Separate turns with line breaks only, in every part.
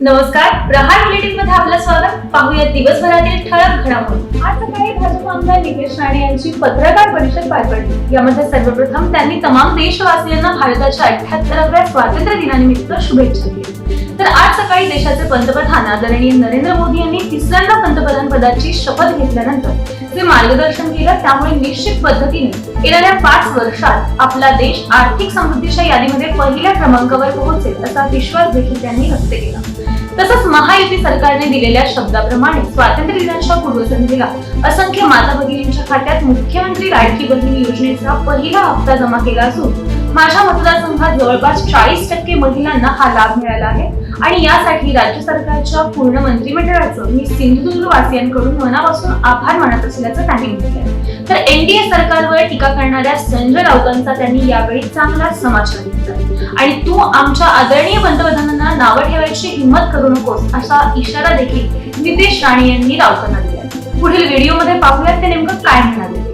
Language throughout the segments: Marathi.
नमस्कार प्रहार बुलेटिनमध्ये आपलं स्वागत. पाहूया दिवसभरातील ठळक घडामोडी. आज सकाळी भाजप आमदार नितेश राणे यांची पत्रकार परिषद पार पडली यामध्ये सर्वप्रथम त्यांनी तमाम देशवासियांना भारताच्या अठ्याहत्तराव्या स्वातंत्र्य दिनानिमित्त शुभेच्छा दिल्या. तर आज सकाळी देशाचे पंतप्रधान आदरणीय नरेंद्र मोदी यांनी तिसऱ्यांदा पंतप्रधान पदाची शपथ घेतल्यानंतर जे मार्गदर्शन केलं त्यामुळे निश्चित पद्धतीने येणाऱ्या पाच वर्षात आपला देश आर्थिक समृद्धीच्या यादीमध्ये पहिल्या क्रमांकावर पोहोचेल असा विश्वास देखील त्यांनी व्यक्त केला. तसंच महायुती सरकारने दिलेल्या शब्दाप्रमाणे स्वातंत्र्य दिनाच्या पूर्वसंध्येला असंख्य माता भगिनींच्या खात्यात मुख्यमंत्री लाडकी बहिणी योजनेचा पहिला हप्ता जमा केला असून माझ्या मतदारसंघात जवळपास चाळीस टक्के महिलांना हा लाभ मिळाला आहे. आणि यासाठी राज्य सरकारच्या पूर्ण मंत्रिमंडळाचं मी सिंधुदुर्ग वासियांकडून मनापासून आभार मानत असल्याचं त्यांनी म्हटलंय. तर एनडीए सरकारवर टीका करणाऱ्या संजय राऊतांचा त्यांनी यावेळी चांगला समाचार घेतला आणि तू आमच्या आदरणीय पंतप्रधानांना नावं ठेवायची हिंमत करू नकोस असा इशारा देखील नितेश राणे यांनी राऊतांना दिला पुढील व्हिडिओमध्ये पाहूयात ते नेमकं काय म्हणाले.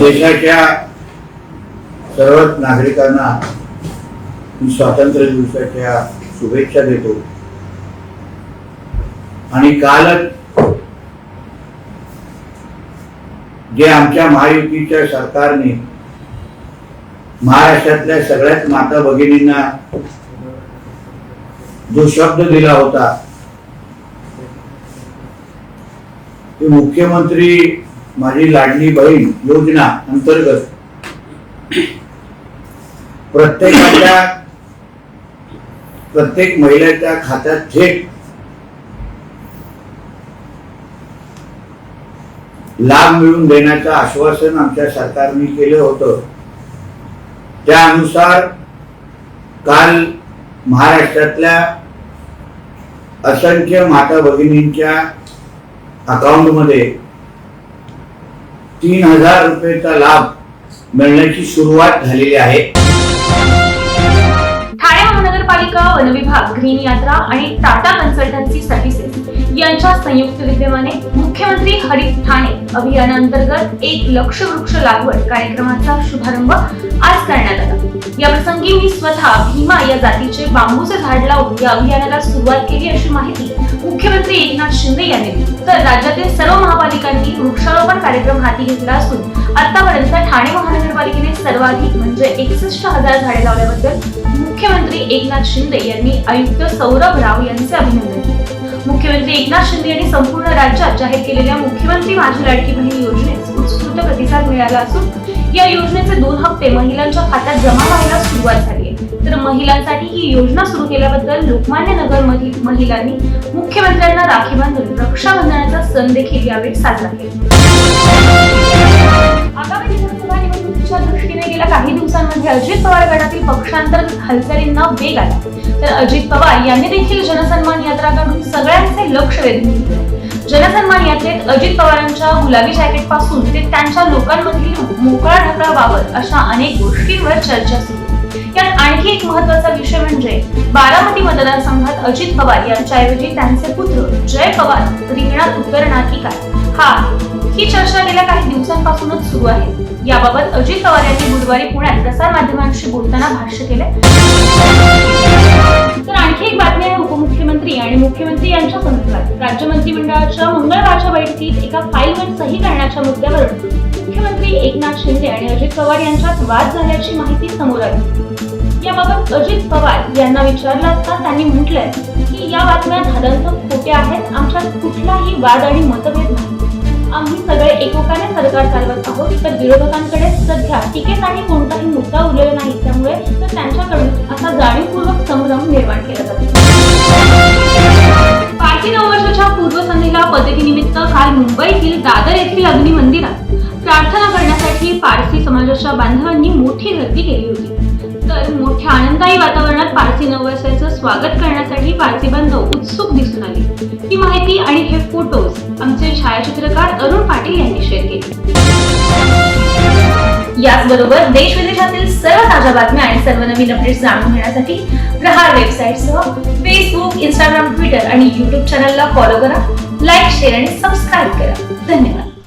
देशाच्या सर्वच नागरिकांना मी स्वातंत्र्य दिवसाच्या शुभेच्छा देतो. आणि कालच जे आमच्या महायुतीच्या सरकारने महाराष्ट्रातल्या सगळ्याच माता भगिनींना जो शब्द दिला होता ते मुख्यमंत्री माझी लाडली बहीण योजना अंतर्गत प्रत्येकाच्या प्रत्येक महिलेच्या खात्यात थेट लाभ मिळवून देण्याचं आश्वासन आमच्या सरकारने केलं होतं. त्यानुसार काल महाराष्ट्रातल्या असंख्य माता भगिनींच्या अकाउंटमध्ये तीन हजार रुपयेचा लाभ मिळण्याची सुरुवात झालेली आहे.
महापालिका वन विभाग ग्रीन यात्रा आणि टाटा कन्सल्टन्सी सर्व्हिसेस यांच्या संयुक्त विद्यमाने मुख्यमंत्री हरित ठाणे अभियानांतर्गत एक लक्ष वृक्ष लागवड कार्यक्रमाचा शुभारंभ आज करण्यात आला. या प्रसंगी मी स्वतः भीमा या जातीचे बांबूचे झाड लावून या अभियानाला सुरुवात केली अशी माहिती मुख्यमंत्री एकनाथ शिंदे यांनी दिली. तर राज्यातील सर्व महापालिकांनी वृक्षारोपण कार्यक्रम हाती घेतला असून आतापर्यंत ठाणे महानगरपालिकेने सर्वाधिक म्हणजे एकसष्ट हजार झाडे लावल्याबद्दल मुख्यमंत्री एकनाथ शिंदे यांनी आयुक्त सौरभ राव यांचे अभिनंदन केले. मुख्यमंत्री एकनाथ शिंदे यांनी संपूर्ण राज्यात जाहीर केलेल्या मुख्यमंत्री माझी लाडकी बहीण योजनेस उत्स्फूर्त प्रतिसाद मिळाला असून या योजनेचे दोन हप्ते महिलांच्या खात्यात जमा व्हायला सुरुवात झाली आहे. तर महिलांसाठी ही योजना सुरू केल्याबद्दल लोकमान्य नगर मधील महिलांनी मुख्यमंत्र्यांना राखी बांधून रक्षाबंधनाचा सण देखील यावेळी साजरा केला. आगामी विधानसभा निवडणुकीच्या दृष्टीने गेल्या काही दिवसांमध्ये अजित पवार गटातील पक्षांतर हालचालींना वेग आला. तर अजित पवार यांनी देखील जनसन्मान यात्रा काढून सगळ्यांचे लक्ष वेधून घेतले. जनसन्मान यात्रेत अजित पवारांच्या गुलाबी जॅकेटपासून ते त्यांच्या लोकांमधील मोकळा ढकळा बाबत अशा अनेक गोष्टींवर चर्चा सुरू. यात आणखी एक महत्त्वाचा विषय म्हणजे बारामती मतदारसंघात अजित पवार यांच्याऐवजी त्यांचे पुत्र जय पवार रिंगणात उतरणार की काय हा ही चर्चा गेल्या काही दिवसांपासूनच सुरू आहे. याबाबत अजित पवार यांनी बुधवारी पुण्यात प्रसार माध्यमांशी बोलताना भाष्य केले. तर आणखी एक बातमी आहे उपमुख्यमंत्री आणि मुख्यमंत्री यांच्या संदर्भात राज्य मंत्रिमंडळाच्या मंगळवारच्या बैठकीत एका फाईलवर सही करण्याच्या मुद्द्यावर मुख्यमंत्री एकनाथ शिंदे आणि अजित पवार यांच्यात वाद झाल्याची माहिती समोर आली. याबाबत अजित पवार यांना विचारलं असता त्यांनी म्हटलंय की या बातम्या धादांत खोट्या आहेत. आमच्यात कुठलाही वाद आणि मतभेद नाही. एकोप्याने सरकार चालवत आहोत. तर विरोधकांकडे सध्या टीकेसाठी कोणताही मुद्दा उरलेला नाही. त्यामुळे तर त्यांच्याकडून असा जाणीवपूर्वक संभ्रम निर्माण केला जातो. पारसी नववर्षाच्या पूर्वसंध्येला पदवीनिमित्त काल मुंबईतील दादर येथील अग्निमंदिरात प्रार्थना करण्यासाठी पारसी समाजाच्या बांधवांनी मोठी गर्दी केली होती. तर मोठ्या आनंददायी वातावरणात पारसी नववर्षाचं स्वागत करण्यासाठी पारसी बांधव उत्सुक दिसून आले. ही माहिती आणि हे फोटोज आमचे छायाचित्रकार अरुण पाटील यांनी शेअर केले. याचबरोबर देश विदेशातील सर्व ताज्या बातम्या आणि सर्व नवीन अपडेट्स जाणून घेण्यासाठी प्रहार वेबसाईटसह फेसबुक इंस्टाग्राम ट्विटर आणि युट्यूब चॅनलला फॉलो करा लाईक शेअर आणि सबस्क्राईब करा. धन्यवाद.